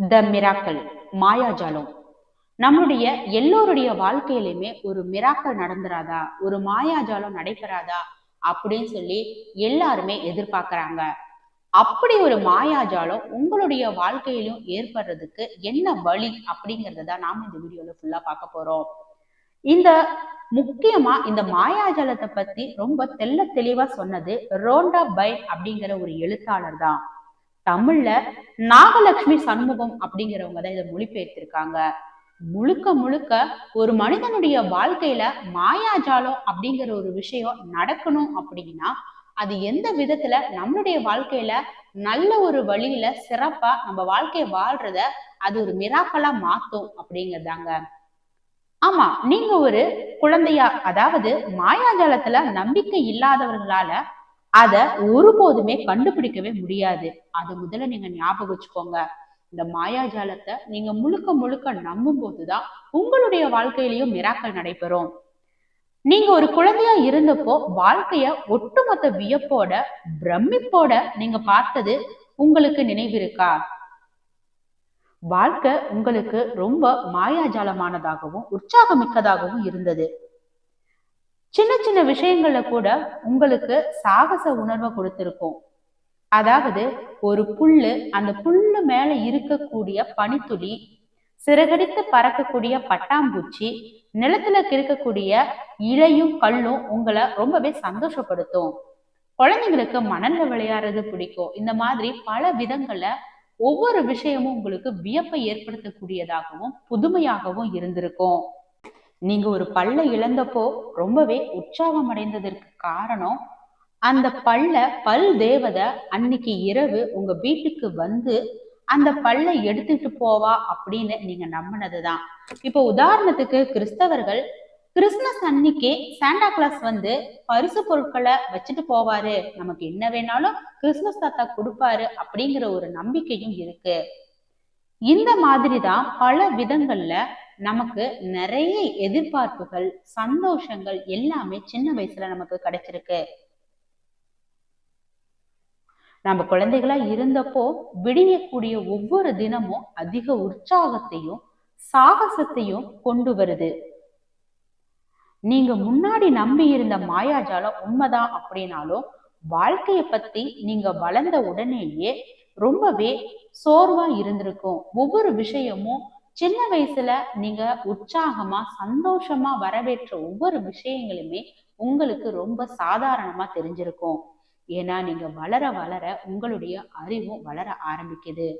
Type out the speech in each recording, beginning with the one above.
த miracle மாயாஜாலம். நம்மளுடைய எல்லோருடைய வாழ்க்கையிலுமே ஒரு மிராக்கள் நடந்துராதா? ஒரு மாயாஜாலம் நடைபெறாதா? அப்படின்னு சொல்லி எல்லாருமே எதிர்பார்க்கறாங்க. அப்படி ஒரு மாயாஜாலம் உங்களுடைய வாழ்க்கையிலும் ஏற்படுறதுக்கு என்ன வழி அப்படிங்கறத தான் நாம இந்த வீடியோல ஃபுல்லா பார்க்க போறோம். இந்த முக்கியமா இந்த மாயாஜாலத்தை பத்தி ரொம்ப தெல்ல தெளிவா சொன்னது ரோண்டா பை அப்படிங்கிற ஒரு எழுத்தாளர் தான் தமிழ்ல நாகலட்சுமி சண்முகம் அப்படிங்கிறவங்க தான் இதை மொழிபெயர்த்திருக்காங்க. முழுக்க முழுக்க ஒரு மனிதனுடைய வாழ்க்கையில மாயாஜாலம் அப்படிங்கிற ஒரு விஷயம் நடக்கணும் அப்படின்னா அது எந்த விதத்துல நம்மளுடைய வாழ்க்கையில நல்ல ஒரு வழியில சிறப்பா நம்ம வாழ்க்கையை வாழ்றத அது ஒரு மிராக்கலா மாத்தும் அப்படிங்கறதாங்க. ஆமா நீங்க ஒரு குழந்தையா அதாவது மாயாஜாலத்துல நம்பிக்கை இல்லாதவர்களால அத ஒருபோதுமே கண்டுபிடிக்கவே முடியாது. அது முதல்ல நீங்க ஞாபகம் வச்சுக்கோங்க. இந்த மாயாஜாலத்தை நீங்க முழுக்க முழுக்க நம்பும் போதுதான் உங்களுடைய வாழ்க்கையிலயும் மிராக்கள் நடைபெறும். நீங்க ஒரு குழந்தையா இருந்தப்போ வாழ்க்கைய ஒட்டுமொத்த வியப்போட பிரமிப்போட நீங்க பார்த்தது உங்களுக்கு நினைவிருக்கா? வாழ்க்கை உங்களுக்கு ரொம்ப மாயாஜாலமானதாகவும் உற்சாகமிக்கதாகவும் இருந்தது. சின்ன சின்ன விஷயங்கள்ல கூட உங்களுக்கு சாகச உணர்வை கொடுத்திருக்கும். அதாவது ஒரு புல்லு அந்த புல்லு மேல இருக்கக்கூடிய பனித்துளி சிறகடித்து பறக்கக்கூடிய பட்டாம்பூச்சி நிலத்துல இருக்கக்கூடிய இலையும் கல்லும் உங்களை ரொம்பவே சந்தோஷப்படுத்தும். குழந்தைங்களுக்கு மணல்ல விளையாடுறது பிடிக்கும். இந்த மாதிரி பல விதங்கள்ல ஒவ்வொரு விஷயமும் உங்களுக்கு வியப்பை ஏற்படுத்தக்கூடியதாகவும் புதுமையாகவும் இருந்திருக்கும். நீங்க ஒரு பல்ல இழந்தப்போ ரொம்பவே உற்சாகம் அடைந்ததற்கு காரணம் அந்த பல்ல பல் தேவதை அன்னைக்கு இரவு உங்க வீட்டுக்கு வந்து அந்த பல்லை எடுத்துட்டு போவா அப்படின்னு நீங்க நம்பினதுதான். இப்போ உதாரணத்துக்கு கிறிஸ்தவர்கள் கிறிஸ்துமஸ் அன்னைக்கு சாண்டா கிளாஸ் வந்து பரிசு பொருட்களை வச்சுட்டு போவாரு. நமக்கு என்ன வேணாலும் கிறிஸ்துமஸ் தாத்தா கொடுப்பாரு அப்படிங்கிற ஒரு நம்பிக்கையும் இருக்கு. இந்த மாதிரி தான் பல விதங்கள்ல நமக்கு நிறைய எதிர்பார்ப்புகள் சந்தோஷங்கள் எல்லாமே சின்ன வயசுல நமக்கு கிடைச்சிருக்கு. நம்ம குழந்தைகளா இருந்தப்போ விடியக்கூடிய ஒவ்வொரு தினமும் அதிக உற்சாகத்தையும் சாகசத்தையும் கொண்டு வருது. நீங்க முன்னாடி நம்பி இருந்த மாயாஜாலம் உண்மைதான் அப்படின்னாலும் வாழ்க்கைய பத்தி நீங்க வளர்ந்த உடனேயே ரொம்பவே சோர்வா இருந்திருக்கும். ஒவ்வொரு விஷயமும் சின்ன வயசுல நீங்க உற்சாகமா சந்தோஷமா வரவேற்ற ஒவ்வொரு விஷயங்களுமே உங்களுக்கு ரொம்ப சாதாரணமா தெரிஞ்சிருக்கும். ஏன்னா நீங்க வளர வளர உங்களுடைய அறிவும் வளர ஆரம்பிக்குது.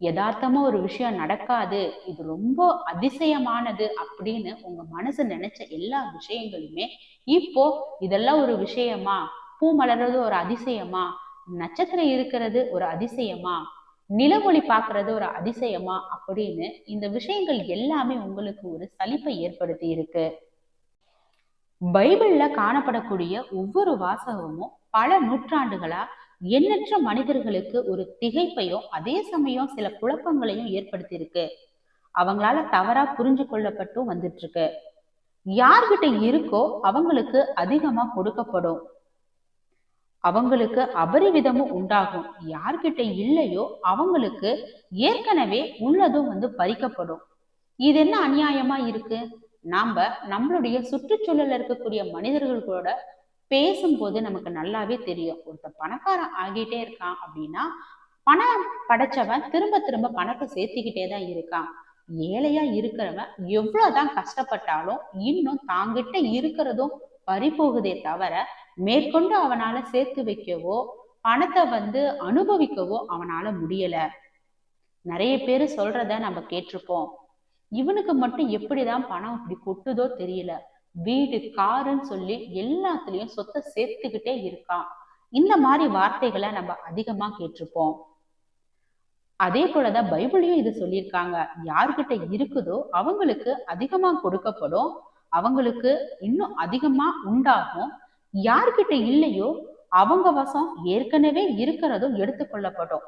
யதார்த்தமா ஒரு விஷயம் நடக்காது இது ரொம்ப அதிசயமானது அப்படின்னு உங்க மனசு நினைச்ச எல்லா விஷயங்களுமே இப்போ இதெல்லாம் ஒரு விஷயமா? பூ மலர்றது ஒரு அதிசயமா? நட்சத்திரம் இருக்கிறது ஒரு அதிசயமா? நிலவொளி பார்க்கறது ஒரு அதிசயமா அப்படின்னு இந்த விஷயங்கள் எல்லாமே உங்களுக்கு ஒரு சலிப்பை ஏற்படுத்தி இருக்கு. பைபிள்ல காணப்படக்கூடிய ஒவ்வொரு வாசகமும் பல நூற்றாண்டுகளா எண்ணற்ற மனிதர்களுக்கு ஒரு திகைப்பையும் அதே சமயம் சில குழப்பங்களையும் ஏற்படுத்தியிருக்கு. அவங்களால தவறா புரிஞ்சு கொள்ளப்பட்டும் வந்துட்டு இருக்கு யார்கிட்ட இருக்கோ அவங்களுக்கு அதிகமா கொடுக்கப்படும். அவங்களுக்கு அபரிவிதமும் உண்டாகும். யார்கிட்ட இல்லையோ அவங்களுக்கு ஏற்கனவே உள்ளதும் வந்து பறிக்கப்படும். இது என்ன அநியாயமா இருக்கு? நாம நம்மளுடைய சுற்றுச்சூழல்ல இருக்கக்கூடிய மனிதர்களோட பேசும்போது நமக்கு நல்லாவே தெரியும். ஒருத்தர் பணக்காரன் ஆகிட்டே இருக்கான் அப்படின்னா பணம் படைச்சவன் திரும்ப திரும்ப பணத்தை சேர்த்திக்கிட்டே தான் இருக்கான். ஏழையா இருக்கிறவன் எவ்வளவுதான் கஷ்டப்பட்டாலும் இன்னும் தாங்கிட்ட இருக்கிறதும் பறிபோகுதே தவிர மேற்கொண்டு அவனால சேர்த்து வைக்கவோ பணத்தை வந்து அனுபவிக்கவோ அவனால முடியல. நிறைய பேர் சொல்றத நம்ம கேட்டிருப்போம். இவனுக்கு மட்டும் எப்படிதான் பணம் இப்படி கொட்டுதோ தெரியல. வீடு காருன்னு சொல்லி எல்லாத்துலயும் சொத்தை சேர்த்துக்கிட்டே இருக்கான். இந்த மாதிரி வார்த்தைகளை நம்ம அதிகமா கேட்டிருப்போம். அதே போலதான் பைபிளையும் இது சொல்லியிருக்காங்க. யார்கிட்ட இருக்குதோ அவங்களுக்கு அதிகமா கொடுக்கப்படும். அவங்களுக்கு இன்னும் அதிகமா உண்டாகும். யார்கிட்ட இல்லையோ அவங்க வசம் ஏற்கனவே இருக்கிறதும் எடுத்துக்கொள்ளப்படும்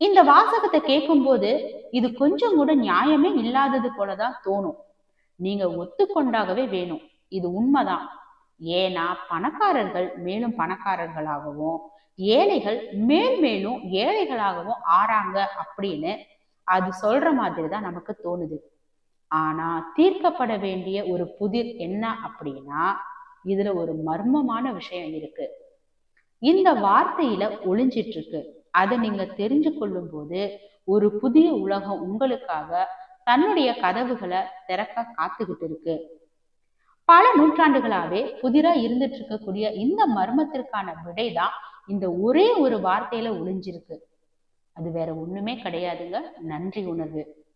இந்த வாசகத்தை கேட்கும்போது இது கொஞ்சம் கூட நியாயமே இல்லாதது போலதான் தோணும். நீங்க ஒத்துக்கொண்டாகவே வேணும். இது உண்மைதான். ஏன்னா பணக்காரர்கள் மேலும் பணக்காரர்களாகவும் ஏழைகள் மேல் மேலும் ஏழைகளாகவும் ஆறாங்க அப்படின்னு அது சொல்ற மாதிரி தான் நமக்கு தோணுது. ஆனா தீர்க்கப்பட வேண்டிய ஒரு புதிர் என்ன அப்படின்னா இதுல ஒரு மர்மமான விஷயம் இருக்கு. இந்த வார்த்தையில ஒளிஞ்சிட்டு இருக்கு அதை நீங்க தெரிஞ்சு கொள்ளும் போது ஒரு புதிய உலகம் உங்களுக்காக தன்னுடைய கதவுகளை திறக்க காத்துக்கிட்டு இருக்கு. பல நூற்றாண்டுகளாவே புதிரா இருந்துட்டு இருக்கக்கூடிய இந்த மர்மத்திற்கான விடைதான் இந்த ஒரே ஒரு வார்த்தையில ஒளிஞ்சிருக்கு. அது வேற ஒண்ணுமே கிடையாதுங்க. நன்றி உணர்வு.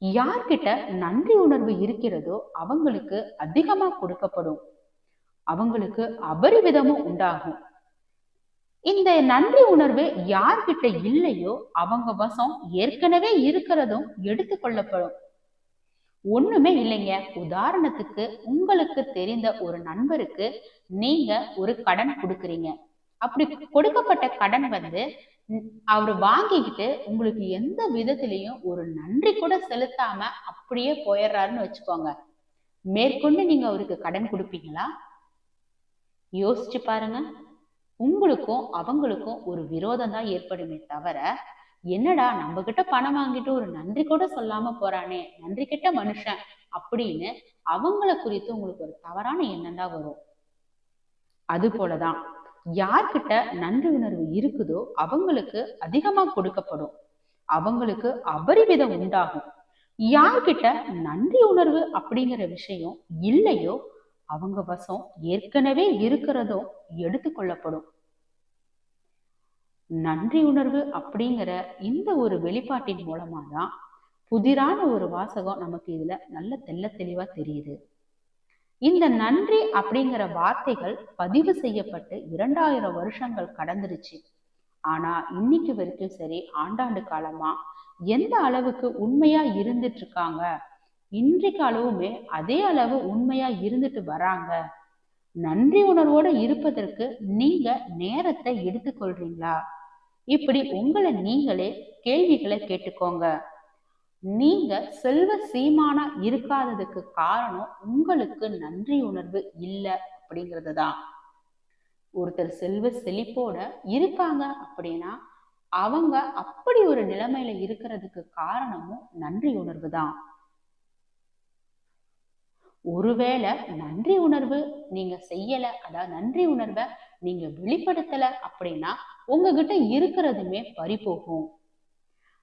யார்கிட்ட நன்றி உணர்வு இருக்கிறதோ அவங்களுக்கு அதிகமா கொடுக்கப்படும். அவங்களுக்கு அபரிவிதமும் உண்டாகும். இந்த நன்றி உணர்வு யார்கிட்ட இல்லையோ அவங்க வசம் ஏற்கனவே இருக்கிறதும் எடுத்துக்கொள்ளப்படும் ஒண்ணுமே இல்லைங்க. உதாரணத்துக்கு உங்களுக்கு தெரிந்த ஒரு நண்பருக்கு நீங்க ஒரு கடன் கொடுக்குறீங்க. அப்படி கொடுக்கப்பட்ட கடன் வந்து அவர் வாங்கிக்கிட்டு உங்களுக்கு எந்த விதத்திலையும் ஒரு நன்றி கூட செலுத்தாம அப்படியே போயிடுறாருன்னு வச்சுக்கோங்க. மேற்கொண்டு நீங்க அவருக்கு கடன் கொடுப்பீங்களா? யோசிச்சு பாருங்க. உங்களுக்கும் அவங்களுக்கும் ஒரு விரோதம் தான் ஏற்படுமே தவிர என்னடா நம்ம கிட்ட பணம் வாங்கிட்டு ஒரு நன்றி கூட சொல்லாம போறானே நன்றி கிட்ட மனுஷன் அப்படின்னு அவங்கள குறித்து உங்களுக்கு ஒரு தவறான எண்ணம் தான் வரும். அது போலதான் யார்கிட்ட நன்றி உணர்வு இருக்குதோ அவங்களுக்கு அதிகமா கொடுக்கப்படும். அவங்களுக்கு அபரிவிதம் உண்டாகும். யார்கிட்ட நன்றி உணர்வு அப்படிங்கிற விஷயம் இல்லையோ அவங்க வசம் ஏற்கனவே இருக்கிறதும் எடுத்துக்கொள்ளப்படும். நன்றி உணர்வு அப்படிங்கிற இந்த ஒரு வெளிப்பாட்டின் மூலமா தான் புதிரான ஒரு வாசகம் நமக்கு இதுல நல்ல தெல்ல தெளிவா தெரியுது. இந்த நன்றி அப்படிங்கிற வார்த்தைகள் பதிவு செய்யப்பட்டு இரண்டாயிரம் வருஷங்கள் கடந்துருச்சு. ஆனா இன்னைக்கு வரைக்கும் சரி ஆண்டாண்டு காலமா எந்த அளவுக்கு உண்மையா இருந்துட்டு இருக்காங்க இன்றைக்கு அளவுமே அதே அளவு உண்மையா இருந்துட்டு வராங்க. நன்றி உணர்வோட இருப்பதற்கு நீங்க நேரத்தை எடுத்துக்கொள்றீங்களா இப்படி உங்களை நீங்களே கேள்விகளை கேட்டுக்கோங்க. நீங்க செல்வ சீமானா இருக்காததுக்கு காரணம் உங்களுக்கு நன்றி உணர்வு இல்லை அப்படிங்கிறது தான். ஒருத்தர் செல்வ செழிப்போட இருக்காங்க அப்படின்னா அவங்க அப்படி ஒரு நிலைமையில இருக்கிறதுக்கு காரணமும் நன்றி உணர்வு தான். ஒருவேளை நன்றி உணர்வு நீங்க செய்யல அதாவது நன்றி உணர்வை நீங்க வெளிப்படுத்தல அப்படின்னா உங்ககிட்ட இருக்கிறதுமே பறிபோகும்.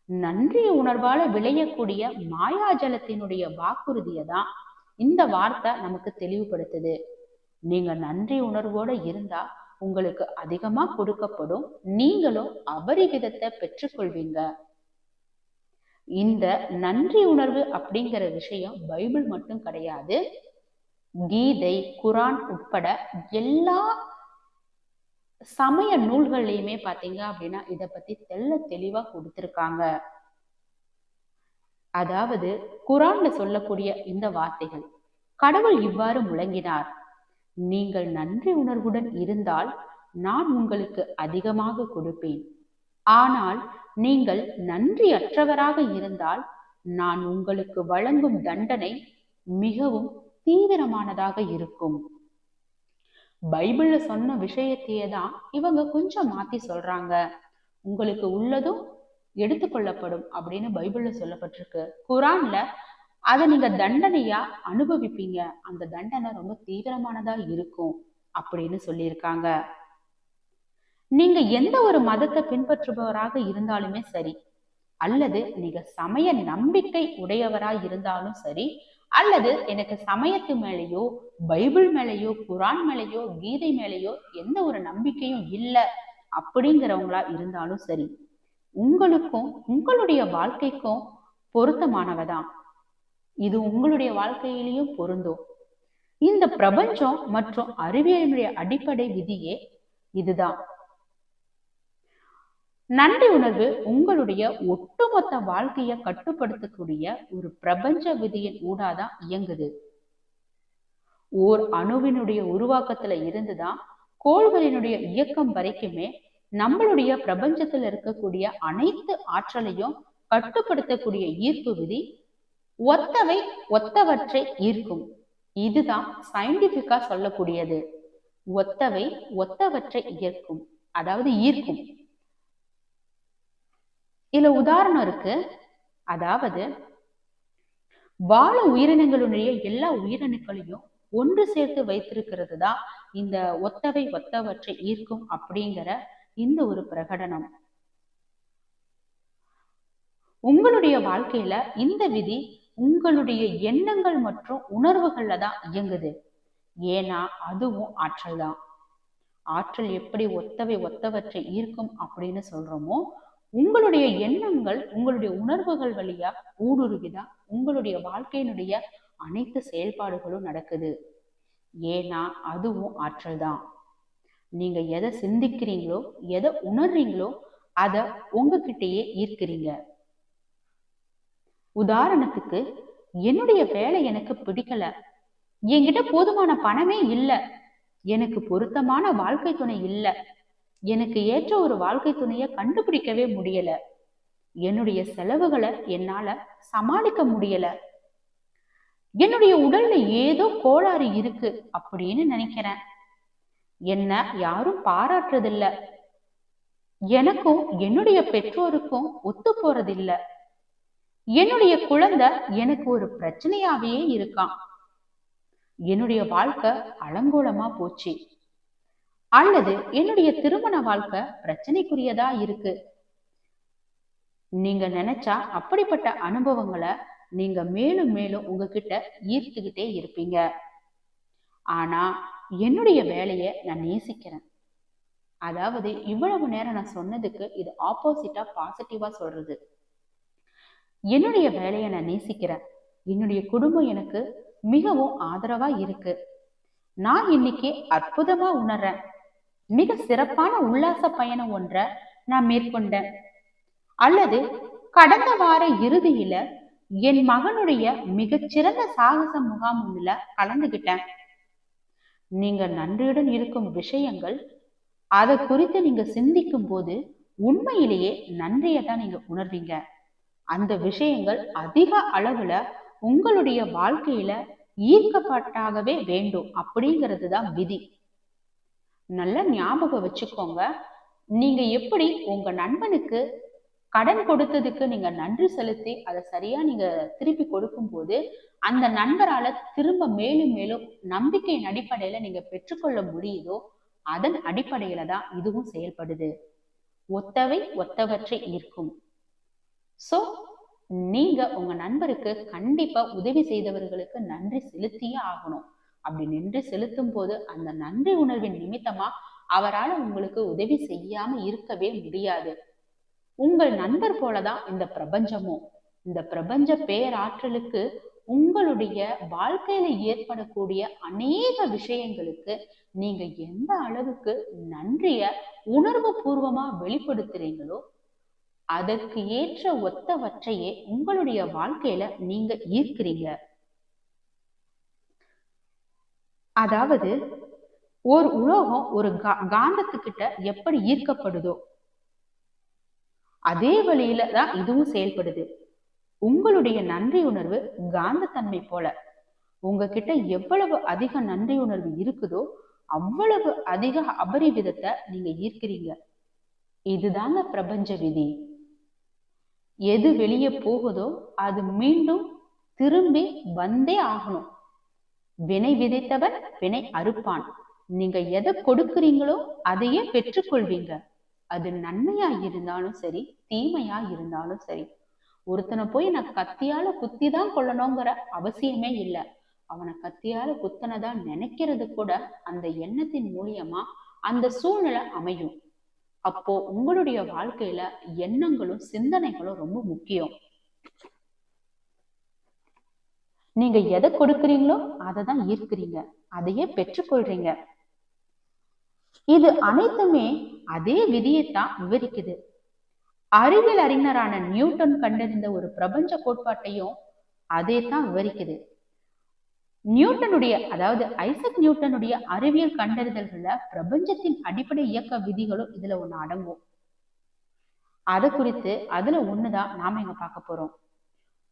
நன்றி உணர்வால விளையக்கூடிய மாயாஜலத்தினுடைய வாக்குறுதியை தான் இந்த வார்த்தை நமக்கு தெளிவுபடுத்துது. நீங்க நன்றி உணர்வோட இருந்தா உங்களுக்கு அதிகமா கொடுக்கப்படும் நீங்களும் அபரிவிதத்தை பெற்றுக்கொள்வீங்க. இந்த நன்றி உணர்வு அப்படிங்கிற விஷயம் பைபிள் மட்டும் கிடையாது. கீதை குரான் உட்பட எல்லா சமய நூல்கள்லையுமே பாத்தீங்க அப்படின்னா இதை பத்தி தெல்ல தெளிவா கொடுத்திருக்காங்க. அதாவது குரான்ல சொல்லக்கூடிய இந்த வார்த்தைகள் கடவுள் இவ்வாறு முழங்கினார். நீங்கள் நன்றி உணர்வுடன் இருந்தால் நான் உங்களுக்கு அதிகமாக கொடுப்பேன். ஆனால் நீங்கள் நன்றியற்றவராக இருந்தால் நான் உங்களுக்கு வழங்கும் தண்டனை மிகவும் தீவிரமானதாக இருக்கும். பைபிள்ல சொன்ன விஷயத்தையே தான் இவங்க கொஞ்சம் மாத்தி சொல்றாங்க. உங்களுக்கு உள்ளதும் எடுத்துக்கொள்ளப்படும் அப்படின்னு பைபிள்ல சொல்லப்பட்டிருக்கு. குரான்ல அதை நீங்க தண்டனையா அனுபவிப்பீங்க. அந்த தண்டனை ரொம்ப தீவிரமானதா இருக்கும் அப்படின்னு சொல்லியிருக்காங்க. நீங்க எந்த ஒரு மதத்தை பின்பற்றுபவராக இருந்தாலுமே சரி அல்லது நீங்க சமய நம்பிக்கை உடையவரா இருந்தாலும் சரி அல்லது எனக்கு சமயத்து மேலேயோ பைபிள் மேலேயோ குரான் மேலேயோ கீதை மேலேயோ எந்த ஒரு நம்பிக்கையும் இல்லை அப்படிங்கிறவங்களா இருந்தாலும் சரி உங்களுக்கும் உங்களுடைய வாழ்க்கைக்கும் பொருத்தமானவதான். இது உங்களுடைய வாழ்க்கையிலையும் பொருந்தும். இந்த பிரபஞ்சம் மற்றும் அறிவியலினுடைய அடிப்படை விதியே இதுதான். நன்றி உணர்வு உங்களுடைய ஒட்டுமொத்த வாழ்க்கையை கட்டுப்படுத்தக்கூடிய ஒரு பிரபஞ்ச விதியின் ஊடாதான் இயங்குது. ஓர் அணுவினுடைய உருவாக்கத்துல இருந்துதான் கோள்களினுடைய இயக்கம் வரைக்குமே நம்மளுடைய பிரபஞ்சத்துல இருக்கக்கூடிய அனைத்து ஆற்றலையும் கட்டுப்படுத்தக்கூடிய ஈர்ப்பு விதி ஒத்தவை ஒத்தவற்றை ஈர்க்கும். இதுதான் சயின்டிபிக்கா சொல்லக்கூடியது. ஒத்தவை ஒத்தவற்றை ஈர்க்கும். அதாவது ஈர்க்கும். இதுல உதாரணம் இருக்கு. அதாவது வாழ உயிரினங்களுடைய எல்லா உயிரணுக்களையும் ஒன்று சேர்த்து வைத்திருக்கிறது தான் இந்த ஒத்தவை ஒத்தவற்றை ஈர்க்கும் அப்படிங்கிற இந்த ஒரு பிரகடனம். உங்களுடைய வாழ்க்கையில இந்த விதி உங்களுடைய எண்ணங்கள் மற்றும் உணர்வுகள்ல தான் இயங்குது. ஏன்னா அதுவும் ஆற்றல் தான். ஆற்றல் எப்படி ஒத்தவை ஒத்தவற்றை ஈர்க்கும் அப்படின்னு சொல்றோமோ உங்களுடைய எண்ணங்கள் உங்களுடைய உணர்வுகள் வழியா ஊடுருவிதான் உங்களுடைய வாழ்க்கையினுடைய அனைத்து செயல்பாடுகளும் நடக்குது. ஏன்னா அதுவும் ஆற்றல் தான். நீங்க எதை சிந்திக்கிறீங்களோ எதை உணர்றீங்களோ அதை உங்ககிட்டயே ஈர்க்கிறீங்க. உதாரணத்துக்கு என்னுடைய வேலை எனக்கு பிடிக்கல. என்கிட்ட போதுமான பணமே இல்லை. எனக்கு பொருத்தமான வாழ்க்கை துணை இல்லை. எனக்கு ஏற்ற ஒரு வாழ்க்கை துணையை கண்டுபிடிக்கவே முடியல. என்னுடைய செலவுகளை என்னால சமாளிக்க முடியல. என்னுடைய உடல்ல ஏதோ கோளாறு இருக்கு அப்படின்னு நினைக்கிறேன். என்ன யாரும் பாராட்டுறதில்ல. எனக்கும் என்னுடைய பெற்றோருக்கும் ஒத்து போறதில்ல. என்னுடைய குழந்தை எனக்கு ஒரு பிரச்சனையாவே இருக்கான் என்னுடைய வாழ்க்கை அலங்கோலமா போச்சு. அல்லது என்னுடைய திருமண வாழ்க்கை பிரச்சனைக்குரியதா இருக்கு? நீங்க நினைச்சா அப்படிப்பட்ட அனுபவங்களை நீங்க மேலும் மேலும் உங்ககிட்ட ஈர்த்துக்கிட்டே இருப்பீங்க. ஆனா என்னுடைய வேலையை நான் நேசிக்கிறேன். அதாவது இவ்வளவு நேரம் நான் சொன்னதுக்கு இது ஆப்போசிட்டா பாசிட்டிவா சொல்றது. என்னுடைய வேலையை நான் நேசிக்கிறேன். என்னுடைய குடும்பம் எனக்கு மிகவும் ஆதரவா இருக்கு. நான் இன்னைக்கு அற்புதமா உணர்றேன். மிக சிறப்பான உல்லாச பயணம் ஒன்றை நான் மேற்கொண்டேன். அல்லது கடந்த வார இறுதியில என் மகனுடைய மிகச்சிறந்த சாகச முகாம் ஒண்ணுல கலந்துகிட்டேன். நீங்க நன்றியுடன் இருக்கும் விஷயங்கள் அதை குறித்து நீங்க சிந்திக்கும் போது உண்மையிலேயே நன்றியை தான் நீங்க உணர்வீங்க. அந்த விஷயங்கள் அதிக அளவுல உங்களுடைய வாழ்க்கையில ஈர்க்கப்பட்டாகவே வேண்டும் அப்படிங்கிறது தான் விதி. நல்ல ஞாபகம் வச்சுக்கோங்க. நீங்க எப்படி உங்க நண்பனுக்கு கடன் கொடுத்ததுக்கு நீங்க நன்றி செலுத்தி அதை சரியா நீங்க திருப்பி கொடுக்கும் போது அந்த நண்பரால திரும்ப மேலும் மேலும் நம்பிக்கையின் அடிப்படையில நீங்க பெற்றுக்கொள்ள முடியுதோ அதன் அடிப்படையில தான் இதுவும் செயல்படுது. ஒத்தவை ஒத்தவற்றை ஈர்க்கும். சோ நீங்க உங்க நண்பருக்கு கண்டிப்பா உதவி செய்தவர்களுக்கு நன்றி செலுத்தியே ஆகணும். அப்படி நின்று செலுத்தும் போது அந்த நன்றி உணர்வின் நிமித்தமா அவரால் உங்களுக்கு உதவி செய்யாம இருக்கவே முடியாது. உங்கள் நண்பர் போலதான் இந்த பிரபஞ்சமும் இந்த பிரபஞ்ச பேராற்றலுக்கு உங்களுடைய வாழ்க்கையில ஏற்படக்கூடிய அநேக விஷயங்களுக்கு நீங்க எந்த அளவுக்கு நன்றிய உணர்வு பூர்வமா வெளிப்படுத்துறீங்களோ அதற்கு ஏற்ற ஒத்தவற்றையே உங்களுடைய வாழ்க்கையில நீங்க ஈர்க்கிறீங்க. அதாவது ஒரு உலோகம் ஒரு கா காந்தத்துக்கிட்ட எப்படி ஈர்க்கப்படுதோ அதே வழியில தான் இதுவும் செயல்படுது. உங்களுடைய நன்றி உணர்வு காந்தத்தன்மை போல. உங்ககிட்ட எவ்வளவு அதிக நன்றி உணர்வு இருக்குதோ அவ்வளவு அதிக அபரிவிதத்தை நீங்க ஈர்க்கிறீங்க. இதுதாங்க பிரபஞ்ச விதி. எது வெளியே போகுதோ அது மீண்டும் திரும்பி வந்தே ஆகணும். வினை விதைத்தவன் வினை அறுப்பான். நீங்க எதை கொடுக்குறீங்களோ அதையே பெற்றுக்கொள்வீங்க. அது நன்மையா இருந்தாலும் சரி தீமையா இருந்தாலும் சரி. ஒருத்தனை போய் நான் கத்தியால குத்தி தான் கொள்ளணுங்கிற அவசியமே இல்லை. அவனை கத்தியால குத்தனதா நினைக்கிறது கூட அந்த எண்ணத்தின் மூலியமா அந்த சூழ்நிலை அமையும். அப்போ உங்களுடைய வாழ்க்கையில எண்ணங்களும் சிந்தனைகளும் ரொம்ப முக்கியம். நீங்க எதை கொடுக்குறீங்களோ அதை தான் ஈர்க்கிறீங்க. அதையே பெற்றுக்கொள்றீங்க. இது அனைத்துமே அதே விதியைத்தான் விவரிக்குது. அறிவியல் அறிஞரான நியூட்டன் கண்டறிந்த ஒரு பிரபஞ்ச கோட்பாட்டையும் அதே தான் விவரிக்குது. நியூட்டனுடைய அதாவது ஐசக் நியூட்டனுடைய அறிவியல் கண்டறிதல்கள பிரபஞ்சத்தின் அடிப்படை இயக்க விதிகளும் இதுல ஒண்ணு அடங்கும். அதை குறித்து அதுல ஒண்ணுதான் நாம இங்க பார்க்க போறோம்.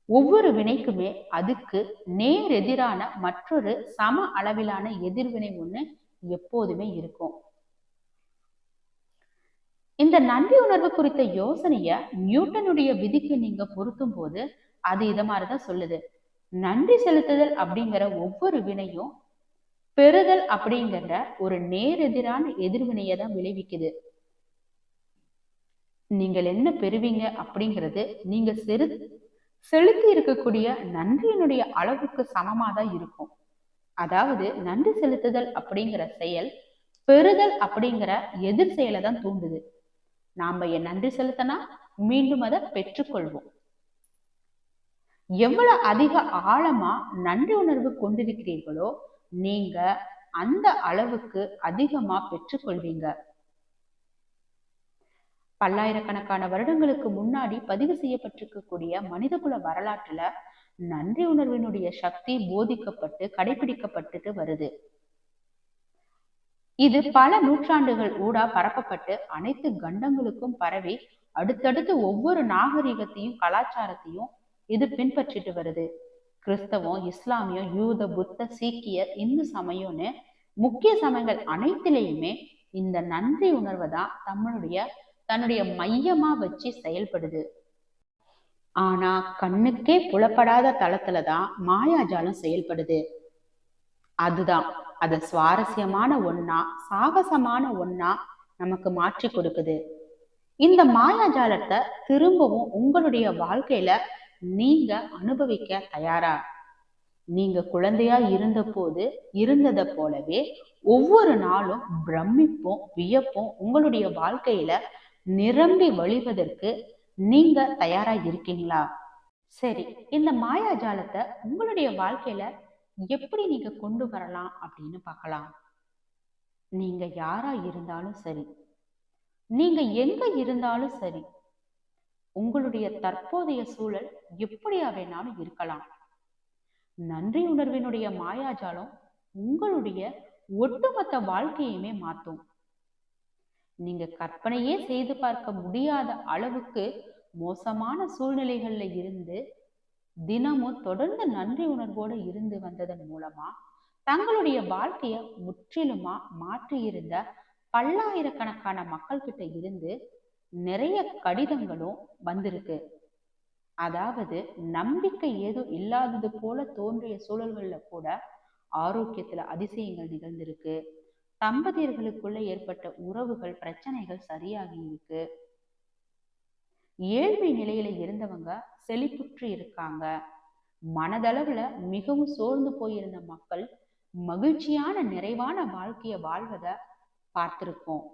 ஒவ்வொரு வினைக்குமே அதுக்கு நேர் எதிரான மற்றொரு சம அளவிலான எதிர்வினை ஒண்ணு எப்போதுமே இருக்கும். இந்த நன்றி உணர்வு குறித்த யோசனைய நியூட்டனுடைய விதிக்கு நீங்க பொருத்தும் போது அது இத மாதிரிதான் சொல்லுது. நன்றி செலுத்துதல் அப்படிங்கிற ஒவ்வொரு வினையும் பெறுதல் அப்படிங்கிற ஒரு நேரெதிரான எதிர்வினையை தான் விளைவிக்குது. நீங்கள் என்ன பெறுவீங்க அப்படிங்கிறது நீங்க செரு செலுத்தி இருக்கக்கூடிய நன்றியினுடைய அளவுக்கு சமமாக தான் இருக்கும். அதாவது நன்றி செலுத்துதல் அப்படிங்கிற செயல் பெறுதல் அப்படிங்கிற எதிர் செயலை தான் தூண்டுது. நாம என் நன்றி செலுத்தினா மீண்டும் அதை பெற்றுக்கொள்வோம். எவ்வளவு அதிக ஆழமா நன்றி உணர்வு கொண்டிருக்கிறீர்களோ நீங்க அந்த அளவுக்கு அதிகமா பெற்றுக்கொள்வீங்க. பல்லாயிரக்கணக்கான வருடங்களுக்கு முன்னாடி பதிவு செய்யப்பட்டிருக்கக்கூடிய மனிதகுல வரலாற்றுல நன்றி உணர்வினுடைய சக்தி போதிக்கப்பட்டு கடைபிடிக்கப்பட்டுட்டு வருது. இது பல நூற்றாண்டுகள் ஊடா பரப்பப்பட்டு அனைத்து கண்டங்களுக்கும் பரவி அடுத்தடுத்து ஒவ்வொரு நாகரிகத்தையும் கலாச்சாரத்தையும் இது பின்பற்றிட்டு வருது. கிறிஸ்தவம் இஸ்லாமியம் யூத புத்த சீக்கியர் இந்து சமயம்னு முக்கிய சமயங்கள் அனைத்திலையுமே இந்த நன்றி உணர்வை தான் தன்னுடைய தன்னுடைய மையமா வச்சு செயல்படுது. ஆனா கண்ணுக்கே புலப்படாத தளத்துல தான் மாயாஜாலம் செயல்படுது. அதுதான். அத சுவாரஸ்யமான ஒன்னா சாகசமான ஒன்னா நமக்கு மாற்றி கொடுக்குது. இந்த மாயாஜாலத்தை திரும்பவும் உங்களுடைய வாழ்க்கையில நீங்க அனுபவிக்க தயாரா? நீங்க குழந்தையா இருந்த போது இருந்ததை போலவே ஒவ்வொரு நாளும் பிரமிப்பும் வியப்பும் உங்களுடைய வாழ்க்கையில நிரம்பி வழிவதற்கு நீங்க தயாரா இருக்கீங்களா? சரி இந்த மாயாஜாலத்தை உங்களுடைய வாழ்க்கையில எப்படி நீங்க கொண்டு வரலாம் அப்படின்னு பார்க்கலாம். நீங்க யாரா இருந்தாலும் சரி நீங்க எங்க இருந்தாலும் சரி உங்களுடைய தற்போதைய சூழல் எப்படியா வேணாலும் இருக்கலாம். நன்றி உணர்வினுடைய மாயாஜாலம் உங்களுடைய ஒட்டுமொத்த வாழ்க்கையுமே மாத்தும். நீங்க கற்பனையே செய்து பார்க்க முடியாத அளவுக்கு மோசமான சூழ்நிலைகள்ல இருந்து தினமும் தொடர்ந்து நன்றி உணர்வோடு இருந்து வந்ததன் மூலமா தங்களுடைய வாழ்க்கைய முற்றிலுமா மாற்றி இருந்த பல்லாயிரக்கணக்கான மக்கள் கிட்ட இருந்து நிறைய கடிதங்களும் வந்திருக்கு. அதாவது நம்பிக்கை ஏதும் இல்லாதது போல தோன்றிய சூழல்கள்ல கூட ஆரோக்கியத்துல அதிசயங்கள் நிகழ்ந்திருக்கு. தம்பதியர்களுக்குள்ள ஏற்பட்ட உறவுகள் பிரச்சனைகள் சரியாகி இருக்கு. ஏழ்மை நிலையில இருந்தவங்க செழிப்புற்று இருக்காங்க. மனதளவுல மிகவும் சோர்ந்து போயிருந்த மக்கள் மகிழ்ச்சியான நிறைவான வாழ்க்கைய வாழ்வத பார்த்திருக்கோம்.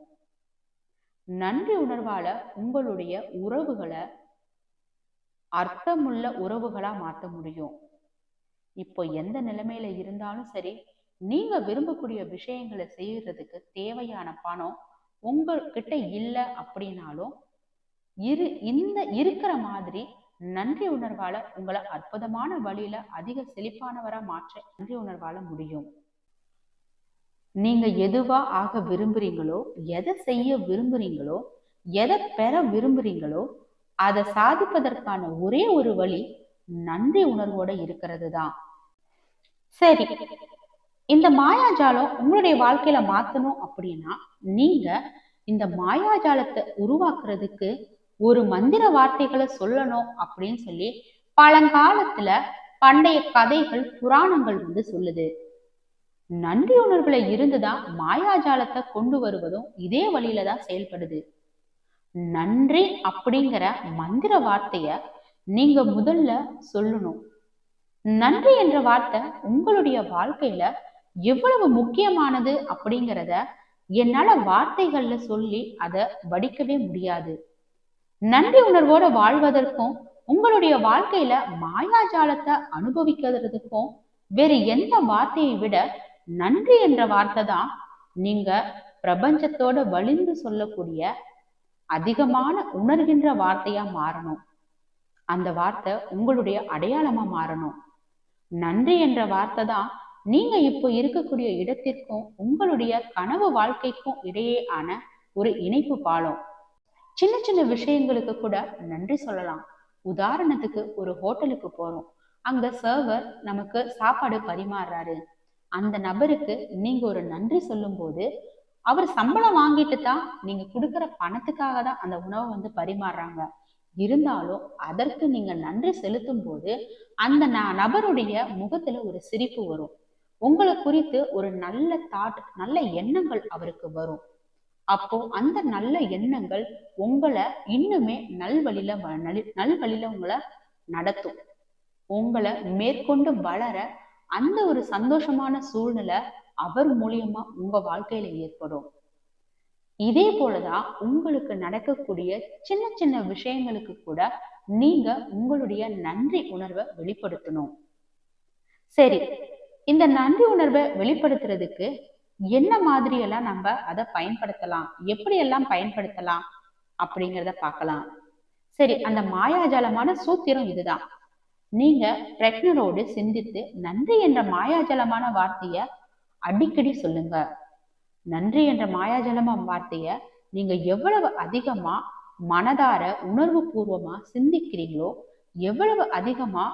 நன்றி உணர்வால உங்களுடைய உறவுகளை அர்த்தமுள்ள உறவுகளா மாத்த முடியும். இப்போ எந்த நிலைமையில இருந்தாலும் சரி நீங்க விரும்பக்கூடிய விஷயங்களை செய்யறதுக்கு தேவையான பணம் உங்ககிட்ட இல்லை அப்படின்னாலும் இரு இந்த இருக்கிற மாதிரி நன்றி உணர்வால உங்களை அற்புதமான வழியில அதிக செழிப்பானவரா மாற்ற நன்றி உணர்வால முடியும். நீங்க எதுவா ஆக விரும்புறீங்களோ எதை செய்ய விரும்புறீங்களோ எதை பெற விரும்புறீங்களோ அதை சாதிப்பதற்கான ஒரே ஒரு வழி நன்றி உணர்வோட இருக்கிறது தான் சரி. இந்த மாயாஜாலம் உங்களுடைய வாழ்க்கையில மாத்தணும் அப்படின்னா நீங்க இந்த மாயாஜாலத்தை உருவாக்குறதுக்கு ஒரு மந்திர வார்த்தைகளை சொல்லணும் அப்படின்னு சொல்லி பழங்காலத்துல பண்டைய கதைகள் புராணங்கள் வந்து சொல்லுது. நன்றி உணர்வுல இருந்துதான் மாயாஜாலத்தை கொண்டு வருவதும் இதே வழியில தான் செயல்படுது. நன்றி அப்படிங்கிற மந்திர வார்த்தைய நீங்க முதல்ல சொல்லணும். நன்றி என்ற வார்த்தை உங்களுடைய வாழ்க்கையில எவ்வளவு முக்கியமானது அப்படிங்கிறத என்னால வார்த்தைகள்ல சொல்லி அதை வடிக்கவே முடியாது. நன்றி உணர்வோட வாழ்வதற்கும் உங்களுடைய வாழ்க்கையில மாயாஜாலத்தை அனுபவிக்கிறதுக்கும் வேறு எந்த வார்த்தையை விட நன்றி என்ற வார்த்தை தான் நீங்க பிரபஞ்சத்தோட வலிந்து சொல்லக்கூடிய அதிகமான உணர்கின்ற வார்த்தையா மாறணும். அந்த வார்த்தை உங்களுடைய அடையாளமா மாறணும். நன்றி என்ற வார்த்தை தான் நீங்க இப்போ இருக்கக்கூடிய இடத்திற்கும் உங்களுடைய கனவு வாழ்க்கைக்கும் இடையே ஆன ஒரு இணைப்பு பாலம். சின்ன சின்ன விஷயங்களுக்கு கூட நன்றி சொல்லலாம். உதாரணத்துக்கு ஒரு ஹோட்டலுக்கு போறோம். அங்க சர்வர் நமக்கு சாப்பாடு பரிமாறுறாரு. அந்த நபருக்கு நீங்க ஒரு நன்றி சொல்லும் போது அவர் சம்பளம் வாங்கிட்டு தான் நீங்க கொடுக்குற பணத்துக்காக தான் அந்த உணவை வந்து பரிமாறுறாங்க. இருந்தாலும் அதற்கு நீங்க நன்றி செலுத்தும் போது அந்த நபருடைய முகத்துல ஒரு சிரிப்பு வரும். உங்களை குறித்து ஒரு நல்ல தாட் நல்ல எண்ணங்கள் அவருக்கு வரும். அப்போ அந்த நல்ல எண்ணங்கள் உங்களை இன்னுமே நல்வழியில நல்வழியில உங்களை நடத்தும். உங்களை மேற்கொண்டு வளர அந்த ஒரு சந்தோஷமான சூழ்நிலை அவர் மூலியமா உங்க வாழ்க்கையில ஏற்படும். இதே போலதான் உங்களுக்கு நடக்கக்கூடிய சின்ன சின்ன விஷயங்களுக்கு கூட நீங்க உங்களுடைய நன்றி உணர்வை வெளிப்படுத்தணும். சரி இந்த நன்றி உணர்வை வெளிப்படுத்துறதுக்கு என்ன மாதிரி எல்லாம் நம்ம அதை பயன்படுத்தலாம்? எப்படி எல்லாம் பயன்படுத்தலாம்? அப்படிங்கிறத பார்க்கலாம். சரி அந்த மாயாஜாலமான சூத்திரம் இதுதான். நீங்க பிரக்னரோடு சிந்தித்து நன்றி என்ற மாயாஜலமான வார்த்தைய அடிக்கடி சொல்லுங்க. நன்றி என்ற மாயாஜலமா வார்த்தைய நீங்க எவ்வளவு அதிகமா மனதார உணர்வு பூர்வமா சிந்திக்கிறீங்களோ எவ்வளவு அதிகமா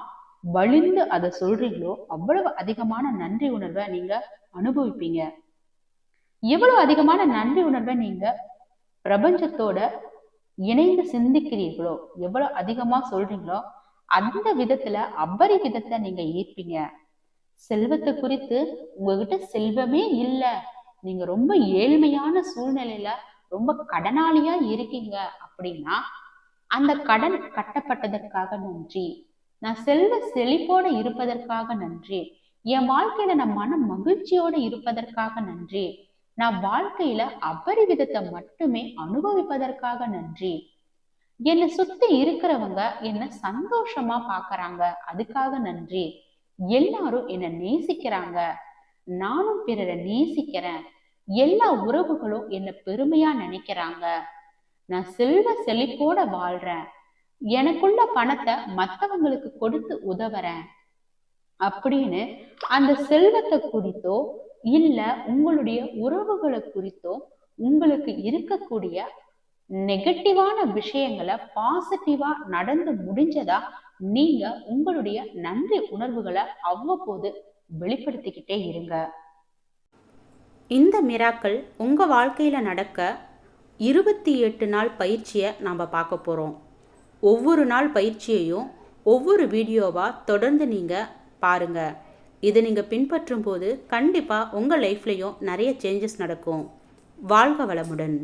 வலிந்து அதை சொல்றீங்களோ அவ்வளவு அதிகமான நன்றி உணர்வை நீங்க அனுபவிப்பீங்க. எவ்வளவு அதிகமான நன்றி உணர்வை நீங்க பிரபஞ்சத்தோட இணைந்து சிந்திக்கிறீர்களோ எவ்வளவு அதிகமா சொல்றீங்களோ அந்த விதத்துல அபரி விதத்தை நீங்க ஈர்ப்பீங்க. செல்வத்தை குறித்து உங்ககிட்ட செல்வமே இல்லை. நீங்க ரொம்ப ஏழ்மையான சூழ்நிலையில ரொம்ப கடனாளியா இருக்கீங்க அப்படின்னா அந்த கடன் கட்டப்பட்டதற்காக நன்றி. நான் செல்வ செழிப்போட இருப்பதற்காக நன்றி. என் வாழ்க்கையில நான் மன மகிழ்ச்சியோட இருப்பதற்காக நன்றி. நான் வாழ்க்கையில அபரிவிதத்தை மட்டுமே அனுபவிப்பதற்காக நன்றி. என்னை சுத்தி இருக்கிறவங்க என்ன சந்தோஷமா பாக்குறாங்க. அதுக்காக நன்றி. எல்லாரும் என்ன நேசிக்கிறாங்க. நானும் பிறரை நேசிக்கிறேன். எல்லா உறவுகளும் என்ன பெருமையா நினைக்கிறாங்க. நான் செல்வ செழிப்போட வாழ்றேன். எனக்குள்ள பணத்தை மத்தவங்களுக்கு கொடுத்து உதவுறேன் அப்படின்னு அந்த செல்வத்தை குறித்தோ இல்ல உங்களுடைய உறவுகளை குறித்தோ உங்களுக்கு இருக்கக்கூடிய நெகட்டிவான விஷயங்களை பாசிட்டிவா நடந்து முடிஞ்சதா நீங்க உங்களுடைய நன்றி உணர்வுகளை அவ்வப்போது வெளிப்படுத்திக்கிட்டே இருங்க. இந்த மிராக்கள் உங்க வாழ்க்கையில நடக்க இருபத்தி எட்டு நாள் பயிற்சியை நாம் பார்க்க போகிறோம் ஒவ்வொரு நாள் பயிற்சியையும் ஒவ்வொரு வீடியோவாக தொடர்ந்து நீங்கள் பாருங்கள் இதை நீங்கள் பின்பற்றும் போது கண்டிப்பாக உங்கள் லைஃப்லேயும் நிறைய சேஞ்சஸ் நடக்கும். வாழ்க வளமுடன்.